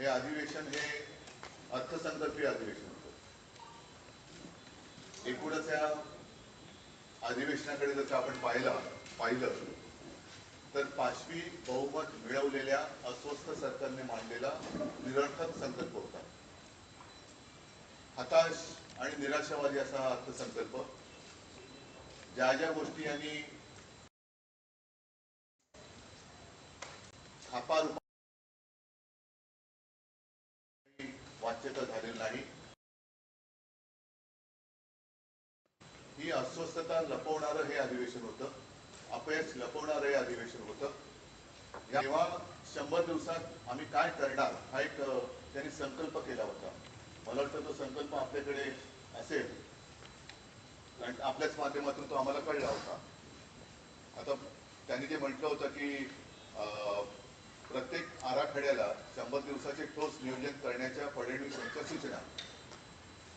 हे अधिवेशन हे अर्थसंकल्पीय अधिवेशन होतं. एकूणच या अधिवेशनाकडे जर का आपण पाहिला पाहिलं तर पाचवी बहुमत मिळवलेल्या अस्वस्थ सरकारने मांडलेला निरर्थक संकल्प होता. हताश आणि निराशावादी असा हा अर्थसंकल्प ज्या ज्या गोष्टी यांनी थापा वाच्यता झालेली नाही. ही अस्वस्थता लपवणारं हे अधिवेशन होतं. अपयश लपवणारं हे अधिवेशन होतं. तेव्हा शंभर दिवसात आम्ही काय करणार हा एक त्यांनी संकल्प केला होता. मला वाटतं तो संकल्प आपल्याकडे असेल. कारण आपल्याच माध्यमातून तो आम्हाला कळला होता. आता त्यांनी जे म्हटलं होतं की अ, प्रत्येक आराखड्याला शंभर दिवसाचे ठोस नियोजन करण्याच्या फडणवीस यांच्या सूचना.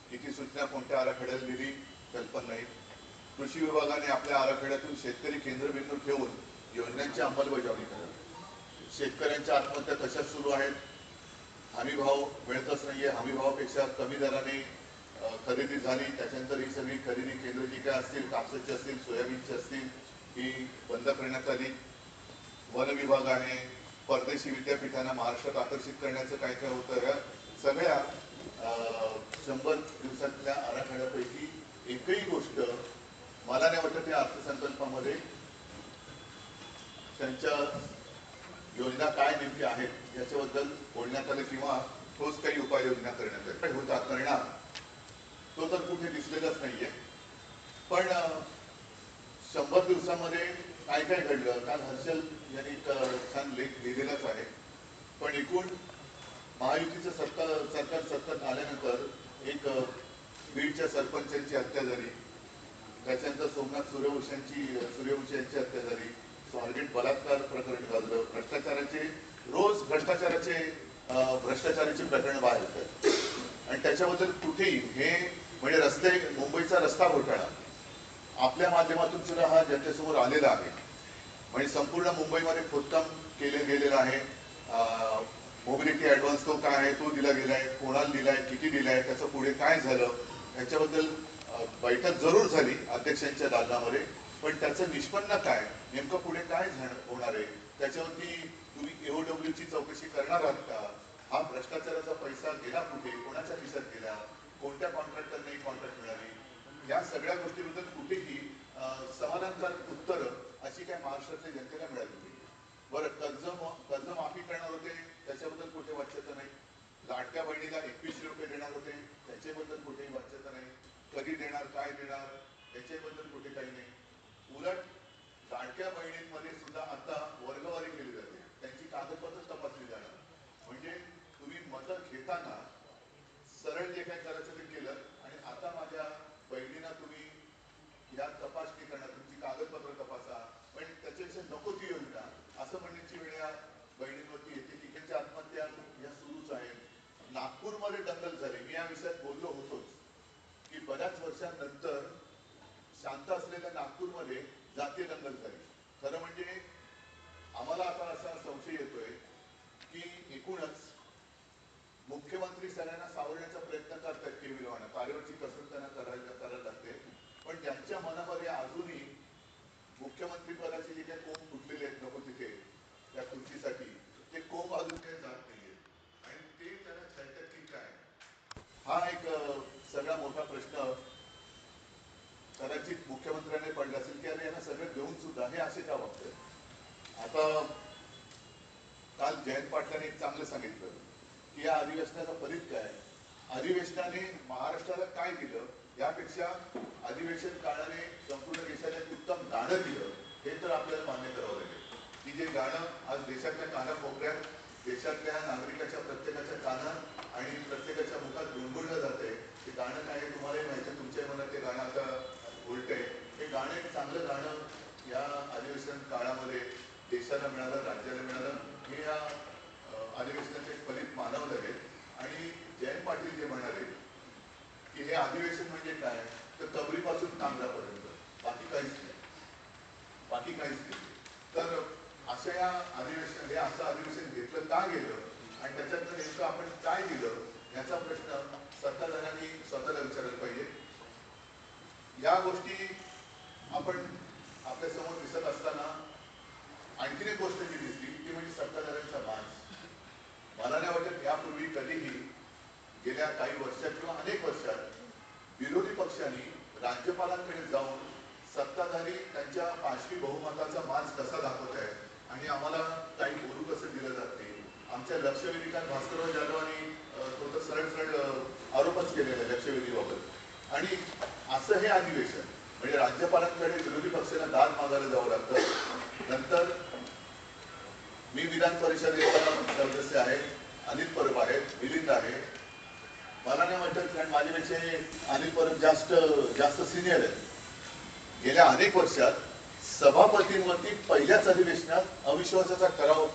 किती सूचना कोणत्या आराखड्याला दिली कल्पना नाही कृषी विभागाने आपल्या आराखड्यातून शेतकरी केंद्रबिंदू ठेवून योजनांची अंमलबजावणी करा शेतकऱ्यांच्या आत्महत्या कशा सुरू आहेत? हमी भाव मिळतच नाहीये. हमी भावापेक्षा कमी दराने खरेदी झाली त्याच्यानंतर ही सगळी खरेदी केंद्र जी काय असतील कापसाची असतील सोयाबीनची असतील ही बंद करण्यात आली. वन विभागाने परदेशी विद्यापीठांना महाराष्ट्रात आकर्षित करण्याचं काय काय होतं या सगळ्या शंभर दिवसातल्या आराखड्यापैकी एकही गोष्ट मला नाही वाटत या अर्थसंकल्पामध्ये त्यांच्या योजना काय नेमकी आहेत याच्याबद्दल बोलण्यात आलं किंवा ठोस काही उपाययोजना करण्यात आल्या काही होता करणार तो तर कुठे दिसलेलाच नाहीये. पण शंभर दिवसामध्ये काय काय घडलं? काल हर्षल यांनी छान लेख लिहिलेलाच आहे. पण एकूण महायुतीचं सत्ता सरकार सत्तात आल्यानंतर एक बीडच्या सरपंचांची हत्या झाली. त्याच्यानंतर सोमनाथ सूर्यवंशांची सूर्यवंशी यांची हत्या झाली. स्वारगेट बलात्कार प्रकरण गाजलं भ्रष्टाचाराचे रोज भ्रष्टाचाराचे भ्रष्टाचाराची प्रकरण बाहेर येतात आणि त्याच्याबद्दल कुठेही हे म्हणजे रस्ते मुंबईचा रस्ता घोटाळा. आपल्या माध्यमातून सुद्धा हा जनतेसमोर आलेला आहे. म्हणजे संपूर्ण मुंबईमध्ये खोदकाम केले गेलेलं आहे. मोबिलिटी ॲडव्हान्स तो काय आहे तो दिला गेलाय कोणाला दिलाय किती दिलाय त्याचं पुढे काय झालं याच्याबद्दल बैठक जरूर झाली अध्यक्षांच्या दालनामध्ये. पण त्याचं निष्पन्न काय नेमकं पुढे काय झालं होणार आहे त्याच्यावरती तुम्ही एओडब्ल्यू ची चौकशी करणार आहात का? हा भ्रष्टाचाराचा पैसा गेला कुठे कोणाच्या खिशात गेला कोणत्या कॉन्ट्रॅक्टरने कॉन्ट्रॅक्ट मिळाली? या सगळ्या गोष्टीबद्दल कुठेही अ, समाधानकारक उत्तरं अशी काय महाराष्ट्रातल्या जनतेला मिळाली नाही. बरं कर्ज कर्ज माफी करणार होते त्याच्याबद्दल कुठे वाच्यता नाही. लाडक्या बहिणीला एकवीसशे रुपये देणार होते त्याच्याबद्दल कुठेही वाच्यता नाही. कधी देणार काय देणार त्याच्याबद्दल कुठे काही नाही. उलट लाडक्या बहिणींमध्ये सुद्धा आता वर्गवारी केली जाते. त्यांची कागदपत्र तपासली जाणार. म्हणजे तुम्ही मतं घेताना सरळ जे काय करायचं ते केलं आणि आता माझ्या बहिणींना तुम्ही या तपासणी करणार तुमची कागदपत्र तपासा पण त्याच्यापेक्षा नको ती योजना. असं म्हणण्याची वेळ या बहिणींवरती येते की त्यांच्या आत्महत्या या सुरूच आहेत. नागपूरमध्ये दंगल झाली. मी या विषयात बोललो होतोच की बऱ्याच वर्षांनंतर शांत असलेल्या नागपूरमध्ये जातीय दंगल झाली. खरं म्हणजे आम्हाला आता असा संशय येतोय की एकूणच मुख्यमंत्री सगळ्यांना सावरण्याचा प्रयत्न करतात केविलवानं तारेवरची कसरत त्यांना करायला करायला लागते पण ज्यांच्या मनामध्ये अजूनही मुख्यमंत्री पदाचे जे काही कोंब फुटलेले आहेत नको तिथे त्या खुर्चीसाठी ते कोंब अजून काही जात नाहीये आणि ते त्यांना छळतात की काय हा एक अ, सगळा मोठा प्रश्न कदाचित मुख्यमंत्र्यांनी पडला असेल की अरे यांना सगळं देऊन सुद्धा हे असे का वागतात आता काल जयंत पाटलांनी एक चांगलं सांगितलं की या अधिवेशनाचा फलित काय? अधिवेशनाने महाराष्ट्राला काय दिलं? यापेक्षा अधिवेशन काळाने संपूर्ण देशाला उत्तम गाणं दिलं हे तर आपल्याला मान्य करावं लागेल. की जे गाणं आज देशातल्या कानाकोपऱ्यात देशातल्या नागरिकाच्या प्रत्येकाच्या कानात आणि प्रत्येकाच्या मुखात गुणगुणलं जाते ते गाणं काय आहे तुम्हालाही माहिती आहे, तुमच्या मनात ते गाणं आता उलटंय हे गाणं एक चांगलं गाणं या अधिवेशन काळामध्ये देशाला मिळालं राज्याला मिळालं हे या अधिवेशनाचे फलित मानवलं आहे आणि जयंत पाटील जे म्हणाले की हे अधिवेशन म्हणजे काय तर कबरीपासून तांबऱ्यापर्यंत बाकी काहीच नाही. बाकी काहीच नाही. तर असं या अधिवेशन हे असं अधिवेशन घेतलं का गेलं? आणि त्याच्यातनं नेमकं आपण काय दिलं? याचा प्रश्न सत्ताधाऱ्यांनी स्वतःला विचारायला पाहिजे. या गोष्टी आपण आपल्यासमोर दिसत असताना आणखीन एक गोष्ट जी दिसली ती म्हणजे सत्ताधाऱ्यांचा मास मला नाही वाटत यापूर्वी कधीही गेल्या काही वर्षात किंवा अनेक वर्षात विरोधी पक्षांनी राज्यपालांकडे जाऊन सत्ताधारी त्यांच्या पाचवी बहुमताचा मास कसा दाखवत आहे आणि आम्हाला काही बोलू कसं दिलं जाते आमच्या लक्षवेधिकांत भास्करराव जाधवांनी तो तर सरळ सरळ आरोपच केलेला आहे लक्षवेधीबाबत. आणि असं हे अधिवेशन म्हणजे राज्यपालांकडे विरोधी पक्षाला दाद मागायला जावं लागतं. नंतर मी विधान परिषदेचा सदस्य आहे अनिल परब आहेत मिलिंद आहे. मला नाही वाटत कारण माझ्यापेक्षा अनिल परब जास्त जास्त सिनियर आहेत. गेल्या अनेक वर्षात सभापतींवरती पहिल्याच अधिवेशनात अविश्वासाचा ठराव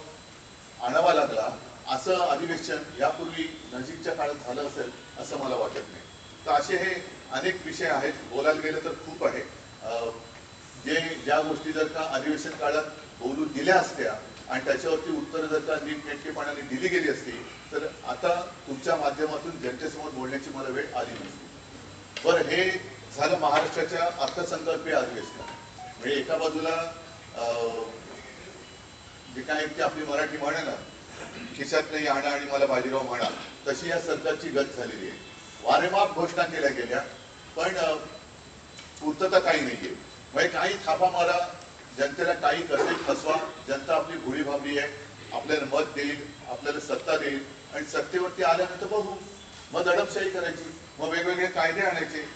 आणावा लागला. असं अधिवेशन यापूर्वी नजीकच्या काळात झालं असेल असं मला वाटत नाही. तर असे हे अनेक विषय आहेत. बोलायला गेलं तर खूप आहे. अं, जे ज्या गोष्टी जर का अधिवेशन काळात बोलू दिल्या असत्या आणि त्याच्यावरती उत्तर जर का नीटनेटकेपणाने दिली गेली असती तर आता तुमच्या माध्यमातून जनतेसमोर बोलण्याची मला वेळ आली नसती. बरं हे झालं महाराष्ट्राच्या अर्थसंकल्पीय अधिवेशन. म्हणजे एका बाजूला अं, जे काय की आपली मराठी म्हणा ना खिशात नाही आणा आणि मला बाजीराव म्हणा तशी या सरकारची गत झालेली आहे. वारेमाप घोषणा केल्या गेल्या पण पूर्तता काही नाहीये. म्हणजे काही थापा मारा जनतेला काही कसे फसवा जनता आपली भोळी भाबली आहे आपल्याला मत देईल आपल्याला सत्ता देईल आणि सत्तेवरती आल्यानंतर बघू. मग दडपशाही करायची मग वेगवेगळे कायदे आणायचे